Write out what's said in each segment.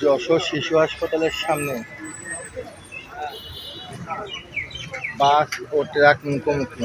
যশোর শিশু হাসপাতালের সামনে। বাস ও ট্রাক মুখোমুখি।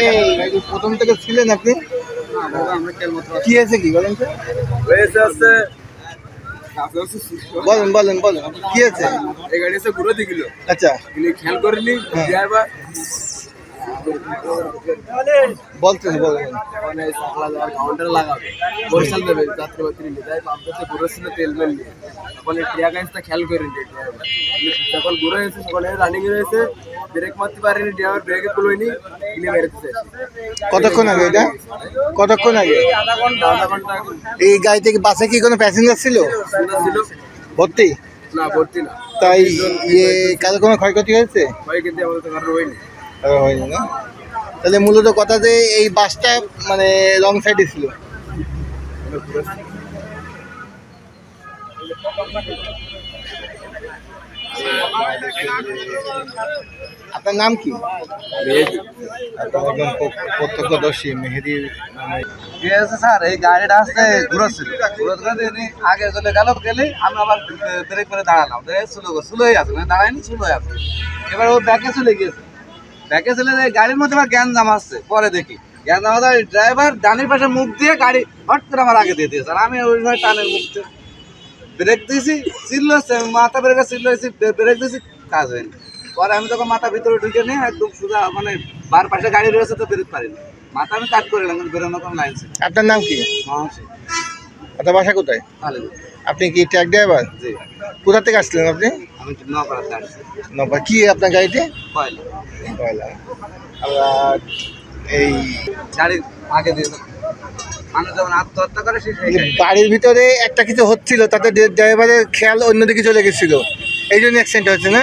এই প্রথম থেকে ছিলেন আপনি? কি আছে কি বলেন তো? হয়েছে আছে বলেন বলেন বলেন। কি আছে এই গাড়ি এসে ঘুরে দিল আচ্ছা। খেয়াল করিনি হ্যাঁ। ড্রাইভার বলেন মানে সাকলা যাওয়ার কাউন্টার লাগাবে। বরিশাল দেবে যাত্রীবাত্রী নিয়ে ঘুরে ছিল তেল মেল নিয়ে। তখন এই গাড়িটা খেয়াল করিনি যখন ঘুরে এসে তখন রানিং রয়েছে ব্রেক মারতে পারেনি ড্রাইভার ব্রেকে তুলোয়নি কিনে বেরোতে কতক্ষণ আগে এটা? কতক্ষণ আগে? আধা ঘণ্টা আধা ঘণ্টা এই গাড়ি থেকে বাসে কি কোনো প্যাসেঞ্জার ছিল? ছিল। ভর্তি? না ভর্তি না। তাই ইয়ে কারও কোনো ক্ষয়ক্ষতি হয়েছে? ভয় কিন্তু আমাদের হয়নি। কারও হয়নি না? তাহলে মূলত কথা যে এই বাসটা মানে রং সাইডে ছিল। আপনার নাম কি? একদম প্রত্যক্ষদর্শী মেহেদির মানে ঠিক আছে স্যার এই গাড়িটা আসতে ঘুরোচ্ছিল আগে চলে গেল গেলে আমি আবার ব্রেক করে দাঁড়ালাম। স্লো স্লোই আছে মানে দাঁড়ায়নি স্লোই আছে। এবার ও ব্যাকে চলে গিয়েছে। ব্যাকে চলে যায় গাড়ির মধ্যে আবার জ্ঞান জাম আসছে। পরে দেখি। জ্ঞান জামা ড্রাইভার ডানের পাশে মুখ দিয়ে গাড়ি হট করে আমার আগে দিয়ে দিয়েছে। আমি ওই সময় টানের মুখ দিয়ে ব্রেক দিয়েছি চিল্ল মাথা ব্রেকে চিল্ল ব্রেক দিয়েছি কাজ হয়নি। পরে আমি তখন মাথা ভিতরে ঢুকে নিয়ে একদম সোজা মানে বার পাশে গাড়ি রয়েছে তো বেরোতে পারিনি। মাথা আমি কাট করে নিলাম কিন্তু বেরোনো কোনো লাইন ছিল আপনার নাম কি? আপনার বাসা কোথায়? আপনি কি ট্রাক ড্রাইভার কোথা থেকে আসছিলেন আপনি? আমি নকরাতে আসছি নবা কি আপনার গাড়িতে? কয়লা। কয়লা। আর এই গাড়ি আগে দিয়ে মানুষ যখন আত্মহত্যা করে সে সেই গাড়ি। বাড়ির ভিতরে একটা কিছু হচ্ছিল তাতে ড্রাইভারের খেয়াল অন্যদিকে চলে গেছিল। এই জন্য অ্যাক্সিডেন্ট হচ্ছে না?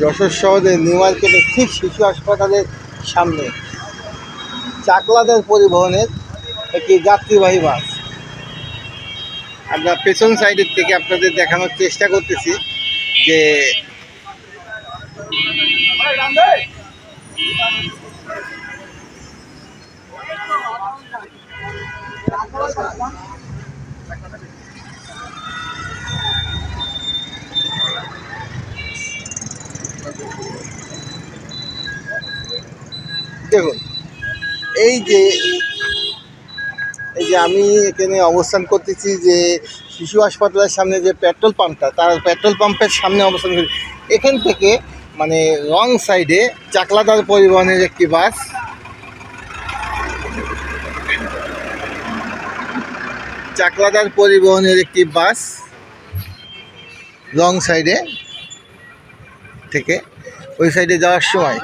যশোর শহরে নিউ মার্কেটের ঠিক শিশু হাসপাতালের সামনে। চাকলাদের পরিবহনের একটি যাত্রীবাহী বাস। আমরা পেছন সাইডের থেকে আপনাদের দেখানোর চেষ্টা করতেছি যে দেখুন এই যে এই যে আমি এখানে অবস্থান করতেছি যে শিশু হাসপাতালের সামনে যে পেট্রোল পাম্পটা, তার পেট্রোল পাম্পের সামনে অবস্থান করছি এখান থেকে মানে রং সাইডে চাকলাদার পরিবহনের একটি বাস। চাকলাদার পরিবহনের একটি বাস রং সাইডে থেকে ওই সাইডে যাওয়ার সময়